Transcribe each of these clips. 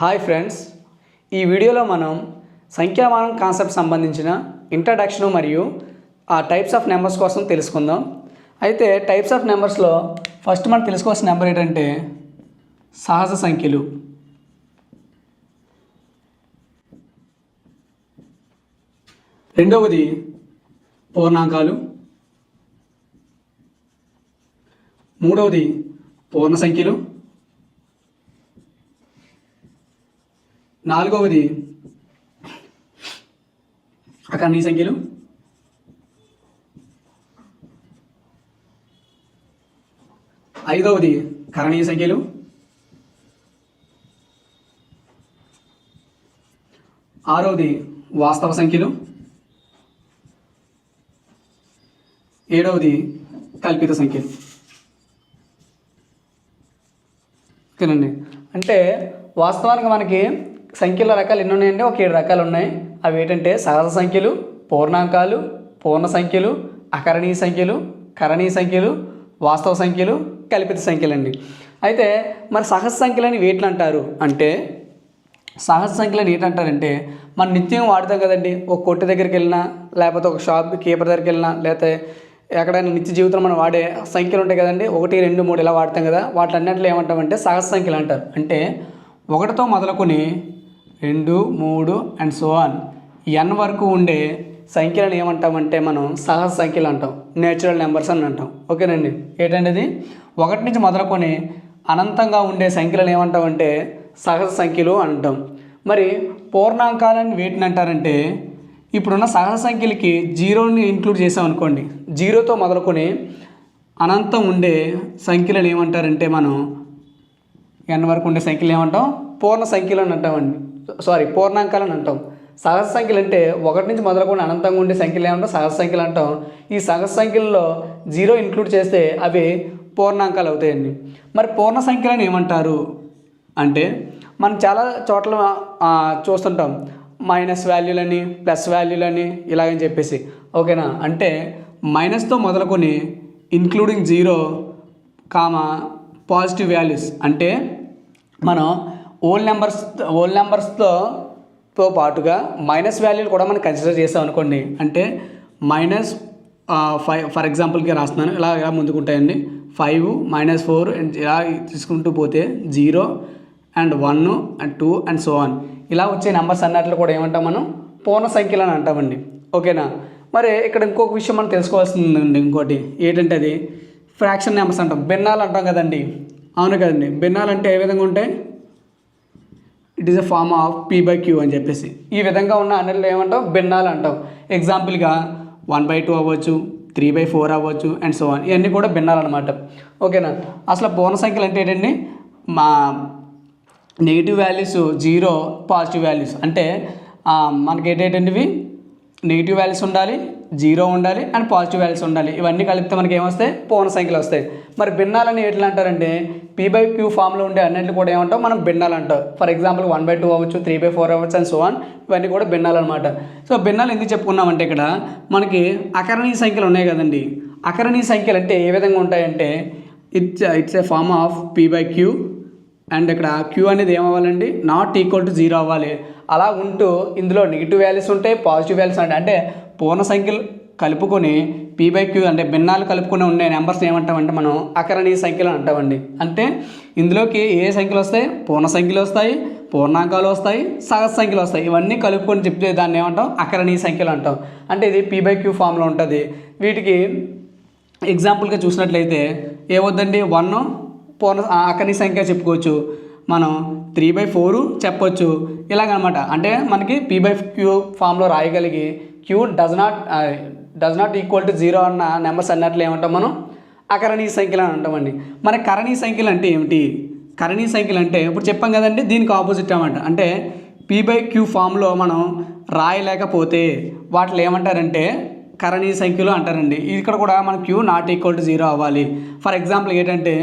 Hi friends. ఈ వీడియోలో మనం సంఖ్యామానం కాన్సెప్ట్ సంబంధించిన ఇంట్రడక్షన్ మరియు ఆ టైప్స్ ఆఫ్ నెంబర్స్ కోసం తెలుసుకుందాం. అయితే టైప్స్ ఆఫ్ నెంబర్స్లో ఫస్ట్ మనం తెలుసుకోవాల్సిన నెంబర్ ఏంటంటే సహజ సంఖ్యలు. రెండవది పూర్ణాంకాలు. మూడవది పూర్ణ సంఖ్యలు నాలుగవది. అకర్ణీ సంఖ్యలు? ఐదవది కరణీయ సంఖ్యలు? ఆరవది వాస్తవ సంఖ్యలు? ఏడవది కల్పిత సంఖ్యలు. ఓకేనండి అంటే వాస్తవానికి మనకి సంఖ్యల రకాలు ఎన్ని ఉన్నాయంటే ఒక ఏడు రకాలు ఉన్నాయి. అవి ఏంటంటే సహజ సంఖ్యలు పూర్ణాంకాలు పూర్ణ సంఖ్యలు అకరణీయ సంఖ్యలు కరణీయ సంఖ్యలు వాస్తవ సంఖ్యలు కల్పిత సంఖ్యలు అండి. అయితే మరి సహజ సంఖ్యలని వేట్లు అంటారు అంటే సహజ సంఖ్యలను ఏంటంటారంటే మనం నిత్యం వాడతాం కదండి. ఒక కొట్టు దగ్గరికి వెళ్ళినా లేకపోతే ఒక షాప్ కీపర్ దగ్గరికి వెళ్ళినా లేకపోతే ఎక్కడైనా నిత్య జీవితంలో మనం వాడే సంఖ్యలు ఉంటాయి కదండి. ఒకటి రెండు మూడు ఇలా వాడతాం కదా. వాటి అన్నింటిలో ఏమంటామంటే సహజ సంఖ్యలు అంటారు. అంటే ఒకటితో మొదలుకొని రెండు మూడు అండ్ సో ఆన్ ఎన్ వరకు ఉండే సంఖ్యలను ఏమంటామంటే మనం సహజ సంఖ్యలు అంటాం. నేచురల్ నెంబర్స్ అని అంటాం. ఓకేనండి? ఏంటంటే ఇది? ఒకటి నుంచి మొదలుకొని అనంతంగా ఉండే సంఖ్యలను ఏమంటామంటే సహజ సంఖ్యలు అంటాం. మరి పూర్ణాంకాలని వేటిని అంటారంటే ఇప్పుడున్న సహజ సంఖ్యలకి జీరోని ఇంక్లూడ్ చేసామనుకోండి జీరోతో మొదలుకొని అనంతం ఉండే సంఖ్యలను ఏమంటారంటే మనం ఎన్ వరకు ఉండే సంఖ్యలు ఏమంటాం? పూర్ణ సంఖ్యలు అని అంటామండి సారీ పూర్ణాంకాలు అని అంటాం. సహజ సంఖ్యలు అంటే ఒకటి నుంచి మొదలుకొని అనంతంగా ఉండే సంఖ్యలు ఏమంటాం? సహజ సంఖ్యలు అంటాం. ఈ సహజ సంఖ్యల్లో జీరో ఇంక్లూడ్ చేస్తే అవి పూర్ణాంకాలు అవుతాయండి. మరి పూర్ణ సంఖ్యలను ఏమంటారు? అంటే మనం చాలా చోట్ల చూస్తుంటాం. మైనస్ వాల్యూలని ప్లస్ వాల్యూలని ఇలాగని చెప్పేసి. ఓకేనా? అంటే మైనస్తో మొదలుకొని including zero comma positive values అంటే మనం ఓల్డ్ నెంబర్స్ ఓల్డ్ నెంబర్స్తో తో పాటుగా మైనస్ వాల్యూలు కూడా మనం కన్సిడర్ చేసాం అనుకోండి. అంటే మైనస్ ఫైవ్ ఫర్ ఎగ్జాంపుల్కి రాస్తున్నాను. ఇలా ఇలా ముందుకుంటాయండి ఫైవ్ మైనస్ ఫోర్ అండ్ ఇలా తీసుకుంటూ పోతే zero and one and two and so on ఇలా వచ్చే నెంబర్స్ అన్నట్లు కూడా ఏమంటాం మనం? పూర్ణ సంఖ్యలు అని అంటామండి. ఓకేనా మరి ఇక్కడ ఇంకొక విషయం మనం తెలుసుకోవాల్సిందండి ఇంకోటి. ఏంటంటే అది? ఫ్రాక్షన్ నెంబర్స్ అంటాం. భిన్నాలు అంటాం కదండి. అవును కదండి. భిన్నాలు అంటే ఏ విధంగా ఉంటాయి? It is a form of P by Q అని చెప్పేసి. ఈ విధంగా ఉన్న అన్నిట్లో ఏమంటాం భిన్నాలు అంటాం ఎగ్జాంపుల్గా వన్ బై టూ అవ్వచ్చు త్రీ బై ఫోర్ అవ్వచ్చు అండ్ సో ఆన్ ఇవన్నీ కూడా భిన్నాలు అనమాట ఓకేనా అసలు పూర్ణ సంఖ్యలు అంటే ఏంటండి? మా negative values zero positive values అంటే మనకి ఏంటంటేవి నెగిటివ్ వాల్యూస్ ఉండాలి జీరో ఉండాలి అండ్ పాజిటివ్ వాల్యూస్ ఉండాలి. ఇవన్నీ కలిపితే మనకి ఏమొస్తాయి పూర్ణ సంఖ్యలు వస్తాయి మరి భిన్నాలని ఎట్లా అంటారంటే పీ బై క్యూ ఫామ్లో ఉండే అన్నింటిని కూడా ఏమంటాం? మనం భిన్నాలు అంటాం. For example one by two అవ్వచ్చు త్రీ బై ఫోర్ అవ్వచ్చు అండ్ సో ఆన్ ఇవన్నీ కూడా భిన్నాలు అనమాట సో భిన్నాలు ఎందుకు చెప్పుకున్నామంటే ఇక్కడ మనకి అకరణీయ సంఖ్యలు ఉన్నాయి కదండి. అకరణీయ సంఖ్యలు అంటే ఏ విధంగా ఉంటాయంటే it's it's a form of P by Q and ఇక్కడ క్యూ అనేది ఏమవ్వాలండి? నాట్ ఈక్వల్ టు జీరో అవ్వాలి. అలా ఉంటూ ఇందులో నెగిటివ్ వాల్యూస్ ఉంటాయి పాజిటివ్ వాల్యూస్ ఉంటాయి. అంటే పూర్ణ సంఖ్యలు కలుపుకొని పీ బై క్యూ అంటే భిన్నాలు కలుపుకొని ఉండే నెంబర్స్ ఏమంటామంటే మనం అకరణీయ సంఖ్యలు అంటామండి. అంటే ఇందులోకి ఏ సంఖ్యలు వస్తాయి? పూర్ణ సంఖ్యలు వస్తాయి పూర్ణాంకాలు వస్తాయి సహజ సంఖ్యలు వస్తాయి. ఇవన్నీ కలుపుకొని చెప్తే దాన్ని ఏమంటాం? అకరణీయ సంఖ్యలు అంటాం. అంటే ఇది పీ బై క్యూ ఫామ్లో ఉంటుంది. వీటికి ఎగ్జాంపుల్గా చూసినట్లయితే ఏవద్దండి వన్ పూర్ణ ఆఖరి సంఖ్య చెప్పుకోవచ్చు. మనం త్రీ బై ఫోర్ చెప్పొచ్చు. ఇలాగనమాట. అంటే మనకి పీ బై క్యూ ఫామ్లో రాయగలిగి Q does not does not equal to zero అన్న నెంబర్స్ అన్నట్లు ఏమంటాం మనం? అకరణీ సంఖ్యలు అని అంటామండి మన కరణీ సంఖ్యలు అంటే ఏమిటి? కరణీ సంఖ్యలు అంటే ఇప్పుడు చెప్పాం కదండి దీనికి ఆపోజిట్ అనమాట అంటే పీ బై క్యూ ఫామ్లో మనం రాయలేకపోతే వాటిలో ఏమంటారంటే కరణీ సంఖ్యలు అంటారండి. ఇక్కడ కూడా మన Q not equal to zero అవ్వాలి. ఫర్ ఎగ్జాంపుల్ ఏంటంటే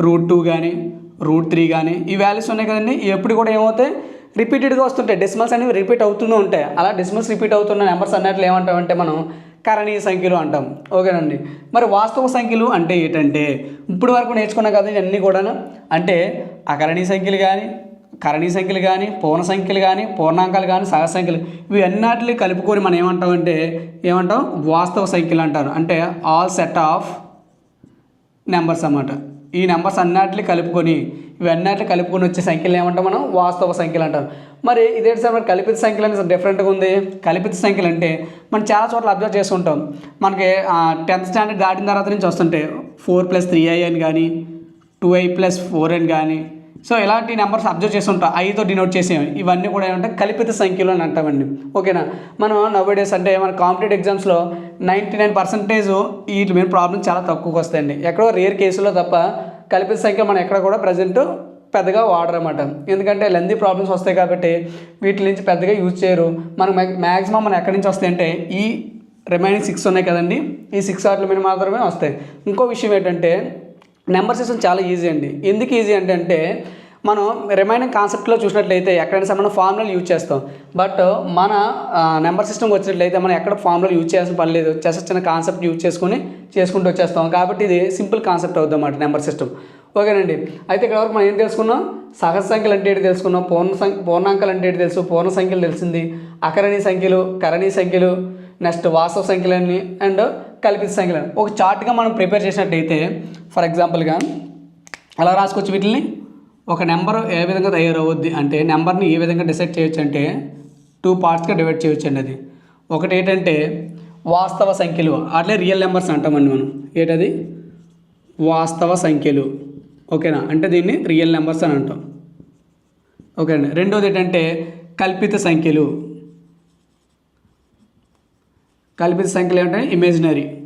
రూట్ టూ కానీ రూట్ త్రీ కానీ ఈ వాల్యూస్ ఉన్నాయి కదండి. ఎప్పుడు కూడా ఏమవుతాయి? రిపీటెడ్గా వస్తుంటాయి. డెసిమల్స్ అనేవి రిపీట్ అవుతూనే ఉంటాయి. అలా డెసిమల్స్ రిపీట్ అవుతున్న నెంబర్స్ అన్నట్లు ఏమంటామంటే మనం కరణీయ సంఖ్యలు అంటాం. ఓకేనండి. మరి వాస్తవ సంఖ్యలు అంటే ఏంటంటే ఇప్పుడు వరకు నేర్చుకున్నాం కదా ఇవన్నీ కూడా అంటే అకరణీయ సంఖ్యలు కానీ కరణీ సంఖ్యలు కానీ పూర్ణ సంఖ్యలు కానీ పూర్ణాంకాలు కానీ సహజ సంఖ్యలు ఇవి అన్నిటిని కలుపుకొని మనం ఏమంటామంటే ఏమంటాం? వాస్తవ సంఖ్యలు అంటారు. అంటే ఆల్ సెట్ ఆఫ్ నెంబర్స్ అన్నమాట. ఈ నెంబర్స్ అన్నిటిని కలుపుకొని ఇవన్నిటిని కలుపుకొని వచ్చే సంఖ్యలు ఏమంటాం మనం? వాస్తవ సంఖ్యలు అంటారు మరి ఇదేంటి సార్ మరి కల్పిత సంఖ్యలు అనేది డిఫరెంట్గా ఉంది. కల్పిత సంఖ్యలు అంటే మనం చాలా చోట్ల అబ్జర్వ్ చేస్తుంటాం. మనకి టెన్త్ స్టాండర్డ్ దాటిన తర్వాత నుంచి వస్తుంటే ఫోర్ ప్లస్ త్రీ ఐ అని కానీ టూ ఐ ప్లస్ ఫోర్ అని కానీ సో ఇలాంటి నెంబర్స్ అబ్జర్వ్ చేస్తుంటాం? ఐతో డినోట్ చేసేవి. ఇవన్నీ కూడా ఏమంటే కల్పిత సంఖ్యలు అని అంటామండి. ఓకేనా? మనం నవ్ డేస్ అంటే మన కాంపిటేటివ్ ఎగ్జామ్స్లో నైంటీ నైన్ పర్సెంటేజ్ వీటి మీద ప్రాబ్లమ్స్ చాలా తక్కువకి వస్తాయండి. ఎక్కడో రేర్ కేసులో తప్ప కల్పిత సంఖ్య మనం ఎక్కడ కూడా ప్రజెంట్ పెద్దగా వాడరమాట ఎందుకంటే లెందీ ప్రాబ్లమ్స్ వస్తాయి కాబట్టి వీటి నుంచి పెద్దగా యూజ్ చేయరు. మనం మ్యాక్సిమం మనం ఎక్కడి నుంచి వస్తాయంటే ఈ రిమైనింగ్ సిక్స్ ఉన్నాయి కదండి. ఈ సిక్స్ వాటి మీద మాత్రమే వస్తాయి. ఇంకో విషయం ఏంటంటే నెంబర్ సిస్టమ్ చాలా ఈజీ అండి. ఎందుకు ఈజీ అంటే అంటే మనం రిమైనింగ్ కాన్సెప్ట్లో చూసినట్లయితే ఎక్కడైనా సరే మనం ఫార్ములాలు యూజ్ చేస్తాం. బట్ మన నెంబర్ సిస్టమ్కి వచ్చినట్లయితే మనం ఎక్కడ ఫార్ములాలు యూజ్ చేయాల్సిన పని లేదు. జస్ట్ చిన్న కాన్సెప్ట్ యూజ్ చేసుకుని చేసుకుంటూ వచ్చేస్తాం. కాబట్టి ఇది సింపుల్ కాన్సెప్ట్ అవుతుంది అన్నమాట నెంబర్ సిస్టమ్ ఓకేనండి. అయితే ఇక్కడ వరకు మనం ఏం తెలుసుకున్నాం? సహజ సంఖ్యలు అంటే ఏంటి తెలుసుకున్నాం? పూర్ణ సంఖ్య పూర్ణాంకాలు అంటే ఏంటి తెలుసు? పూర్ణ సంఖ్యలు తెలిసింది. అకరణీ సంఖ్యలు కరణీ సంఖ్యలు నెక్స్ట్ వాస్తవ సంఖ్యలని అండ్ కల్పిత సంఖ్యలని ఒక చార్ట్గా మనం ప్రిపేర్ చేసినట్టయితే ఫర్ ఎగ్జాంపుల్గా ఎలా రాసుకోవచ్చు వీటిని ఒక నెంబర్ ఏ విధంగా తయారవుద్ది అంటే నెంబర్ని ఏ విధంగా డిసైడ్ చేయొచ్చు అంటే టూ పార్ట్స్గా డివైడ్ చేయొచ్చు అండి అది. ఒకటి ఏంటంటే వాస్తవ సంఖ్యలు. అట్లే రియల్ నెంబర్స్ అంటామండి మనం. ఏంటది? వాస్తవ సంఖ్యలు. ఓకేనా? అంటే దీన్ని రియల్ నెంబర్స్ అని అంటాం. ఓకే అండి రెండోది ఏంటంటే కల్పిత సంఖ్యలు. కల్పిత సంఖ్యలు ఏమంటే ఇమేజినరీ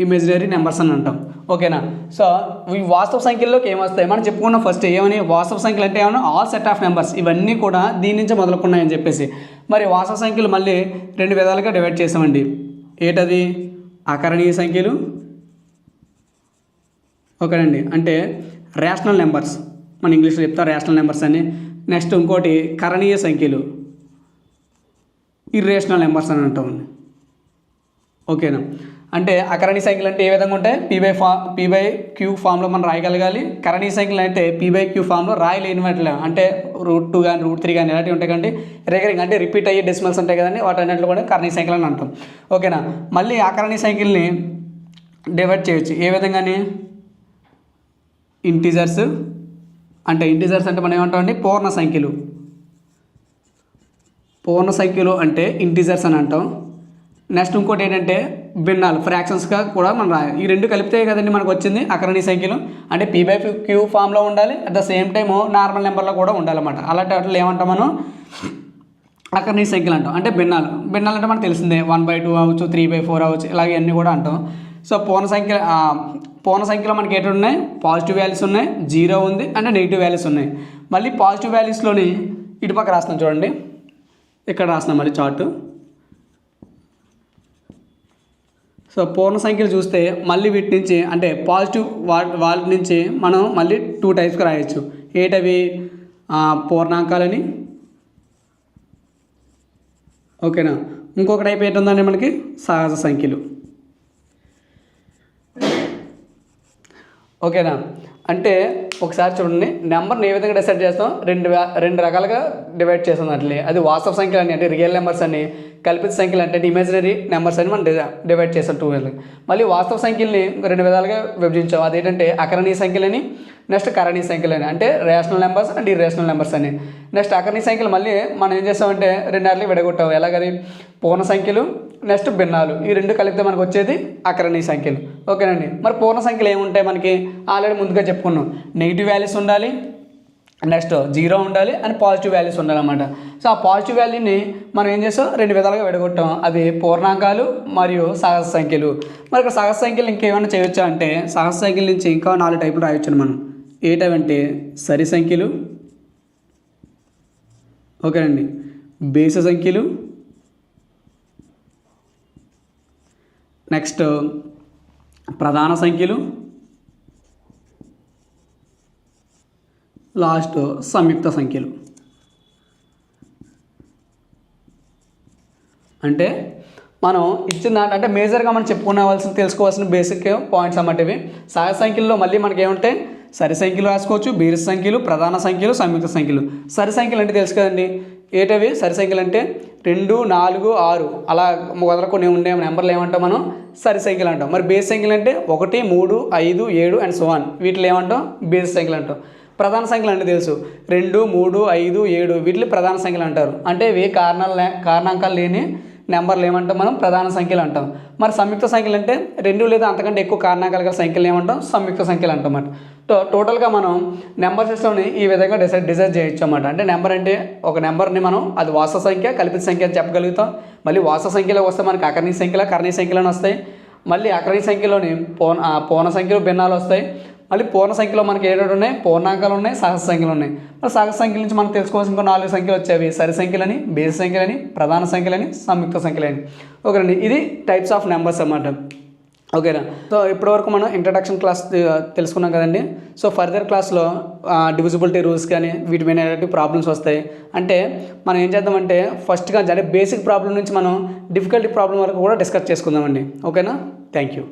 ఇమేజినరీ నెంబర్స్ అని అంటాం. ఓకేనా సో ఈ వాస్తవ సంఖ్యల్లోకి ఏమొస్తాయి? మనం చెప్పుకున్న ఫస్ట్ ఏమని? వాస్తవ సంఖ్యలు అంటే ఏమన్నా ఆల్ సెట్ ఆఫ్ నెంబర్స్ ఇవన్నీ కూడా దీని నుంచే మొదలుకున్నాయని చెప్పేసి. మరి వాస్తవ సంఖ్యలు మళ్ళీ రెండు విధాలుగా డివైడ్ చేసామండి. ఏటది? అకరణీయ సంఖ్యలు. ఓకేనండి. అంటే రేషనల్ నెంబర్స్ మన ఇంగ్లీష్లో చెప్తా రేషనల్ నెంబర్స్ అని. నెక్స్ట్ ఇంకోటి కరణీయ సంఖ్యలు. ఇర్రేషనల్ నెంబర్స్ అని అంటామండి. ఓకేనా? అంటే అకరణీ సైకిల్ అంటే ఏ విధంగా ఉంటాయి? పీ బై ఫా పీ బై క్యూ ఫామ్లో మనం రాయగలగాలి. కరణీ సైకిల్ అంటే పీ బై క్యూ ఫామ్లో రాయలేని వాటిలో అంటే రూట్ టూ కానీ రూట్ త్రీ కానీ ఇలాంటివి ఉంటాయి కండి? రికరింగ్ అంటే రిపీట్ అయ్యే డెసిమల్స్ ఉంటాయి కదండి వాటి అన్నింటిలో కూడా కరణీ సైకిల్ అని అంటాం. ఓకేనా? మళ్ళీ అకరణీ సైకిల్ని డివైడ్ చేయొచ్చు. ఏ విధంగాని? ఇంటీజర్స్ అంటే ఇంటీజర్స్ అంటే మనం ఏమంటామండి? పూర్ణ సంఖ్యలు పూర్ణ సంఖ్యలు అంటే ఇంటీజర్స్ అని అంటాం. నెక్స్ట్ ఇంకోటి ఏంటంటే భిన్నాలు ఫ్రాక్షన్స్గా కూడా మనం రాయాలి. ఈ రెండు కలిపితే కదండి మనకు వచ్చింది అకరణీ సంఖ్యలు. అంటే పీ బై క్యూ ఫామ్లో ఉండాలి at the same time normal నెంబర్లో కూడా ఉండాలన్నమాట. అలాంటి వాటిలో ఏమంటాం మనం? అకరణీ సంఖ్యలు అంటాం. అంటే భిన్నాలు. భిన్నాలు అంటే మనకు తెలిసిందే. వన్ బై టూ అవ్వచ్చు త్రీ బై ఫోర్ అవ్వచ్చు ఇలాగే అన్నీ కూడా అంటాం. సో పూర్ణ సంఖ్య పూర్ణ సంఖ్యలో మనకి ఏంటి ఉన్నాయి? పాజిటివ్ వాల్యూస్ ఉన్నాయి జీరో ఉంది అంటే నెగిటివ్ వాల్యూస్ ఉన్నాయి. మళ్ళీ పాజిటివ్ వాల్యూస్లోని ఇటుపక్క రాస్తున్నాం చూడండి. ఇక్కడ రాస్తున్నాం మళ్ళీ చార్టు సో పూర్ణ సంఖ్యలు చూస్తే మళ్ళీ వీటి నుంచి అంటే పాజిటివ్ వా వాళ్ళ నుంచి మనం మళ్ళీ టూ టైప్స్కి రాయొచ్చు. ఏటవి? పూర్ణాంకాలని. ఓకేనా? ఇంకొక టైప్ ఏంటుందండి మనకి? సహజ సంఖ్యలు. ఓకేనా? అంటే ఒకసారి చూడండి నెంబర్ని ఏ విధంగా డిసైడ్ చేస్తాం? రెండు రెండు రకాలుగా డివైడ్ చేస్తాం అట్లే అది వాస్తవ సంఖ్యలు అని అంటే రియల్ నెంబర్స్ అని కల్పిత సంఖ్యలు అంటే ఇమాజినరీ నెంబర్స్ అని మనం డివైడ్ చేసాం టూ విధాలుగా మళ్ళీ వాస్తవ సంఖ్యల్ని రెండు విధాలుగా విభజించాం. అదేంటంటే అకరణీయ సంఖ్యలని నెక్స్ట్ కరణీయ సంఖ్యలని. అంటే rational numbers and irrational numbers అని. నెక్స్ట్ అకరణీయ సంఖ్యలు మళ్ళీ మనం ఏం చేస్తామంటే రెండు అట్లకి విడగొట్టాం. ఎలాగని పూర్ణ సంఖ్యలు నెక్స్ట్ భిన్నాలు. ఈ రెండు కలిపితే మనకు వచ్చేది అకరణీయ సంఖ్యలు. ఓకేనండి. మరి పూర్ణ సంఖ్యలు ఏముంటాయి మనకి? ఆల్రెడీ ముందుగా చెప్పుకున్నాం. నెగిటివ్ వాల్యూస్ ఉండాలి నెక్స్ట్ జీరో ఉండాలి అండ్ పాజిటివ్ వాల్యూస్ ఉండాలన్నమాట. సో ఆ పాజిటివ్ వాల్యూని మనం ఏం చేస్తాం? రెండు విధాలుగా విడగొట్టాం. అవి పూర్ణాంకాలు మరియు సహజ సంఖ్యలు. మరి ఇక్కడ సహజ సంఖ్యలు ఇంకేమైనా చేయొచ్చా అంటే సహజ సంఖ్యల నుంచి ఇంకా నాలుగు టైపులు రాయొచ్చు మనం. ఏటవంటే సరి సంఖ్యలు ఓకేనండి బేస సంఖ్యలు నెక్స్ట్ ప్రధాన సంఖ్యలు లాస్ట్ సంయుక్త సంఖ్యలు. అంటే మనం ఇచ్చిన అంటే మేజర్గా మనం చెప్పుకోవాల్సిన తెలుసుకోవాల్సిన బేసిక్ పాయింట్స్ అన్నమాట ఇవి. సహజ సంఖ్యల్లో మళ్ళీ మనకి ఏముంటాయి? సరి సంఖ్యలు రాసుకోవచ్చు బీరు సంఖ్యలు ప్రధాన సంఖ్యలు సంయుక్త సంఖ్యలు. సరి సంఖ్యలు అంటే తెలుసు కదండి. ఏటవి? సరి సంఖ్యలు అంటే రెండు నాలుగు ఆరు. అలా మొదలుకొని ఉండే నెంబర్లు ఏమంటాం మనం? సరి సంఖ్యలు అంటాం. మరి బేస్ సంఖ్యలు అంటే ఒకటి మూడు ఐదు ఏడు అండ్ సో వన్ వీటిలో ఏమంటాం? బేస్ సంఖ్యలు అంటాం. ప్రధాన సంఖ్యలు అంటే తెలుసు. రెండు మూడు ఐదు ఏడు వీటిని ప్రధాన సంఖ్యలు అంటారు. అంటే ఇవి కారణాలు కారణాంకాలు లేని నెంబర్లు ఏమంటాం మనం? ప్రధాన సంఖ్యలు అంటాం. మరి సంయుక్త సంఖ్యలు అంటే రెండు లేదా అంతకంటే ఎక్కువ కారణాంకాలు గల సంఖ్యలు ఏమంటాం? సంయుక్త సంఖ్యలు అంటాం అన్నమాట. టో టోటల్గా మనం నెంబర్ సిస్టమ్ని ఈ విధంగా డిసైడ్ డిసైడ్ చేయొచ్చు అన్నమాట. అంటే నెంబర్ అంటే ఒక నెంబర్ని మనం అది వాస్తవ సంఖ్య కల్పిత సంఖ్య అని చెప్పగలుగుతాం. మళ్ళీ వాస్తవ సంఖ్యలో వస్తే మనకి అకర్ణీ సంఖ్యలో కర్ణీ సంఖ్యలోనే వస్తాయి. మళ్ళీ అకర్ణీ సంఖ్యలోని పూర్ణ పూర్ణ సంఖ్యలో భిన్నాలు వస్తాయి. మళ్ళీ పూర్ణ సంఖ్యలో మనకి ఏడాడు ఉన్నాయి పూర్ణాంకాలు ఉన్నాయి సహజ సంఖ్యలు ఉన్నాయి. మరి సహజ సంఖ్యల నుంచి మనం తెలుసుకోవాల్సిన ఇంకో నాలుగు సంఖ్యలు వచ్చేవి. సరి సంఖ్యలని బేస్ సంఖ్యలని ప్రధాన సంఖ్యలని సంయుక్త సంఖ్యలని. ఓకేనండి ఇది టైప్స్ ఆఫ్ నెంబర్స్ అన్నమాట. ఓకేనా? సో ఇప్పటివరకు మనం ఇంట్రడక్షన్ క్లాస్ తెలుసుకున్నాం కదండి. సో ఫర్దర్ క్లాస్లో డివిజిబిలిటీ రూల్స్ కానీ వీటి మీద ఎలాంటి ప్రాబ్లమ్స్ వస్తాయి. అంటే మనం ఏం చేద్దామంటే ఫస్ట్గా అంటే బేసిక్ ప్రాబ్లం నుంచి మనం డిఫికల్టీ ప్రాబ్లం వరకు కూడా డిస్కస్ చేసుకుందామండి. ఓకేనా? Thank you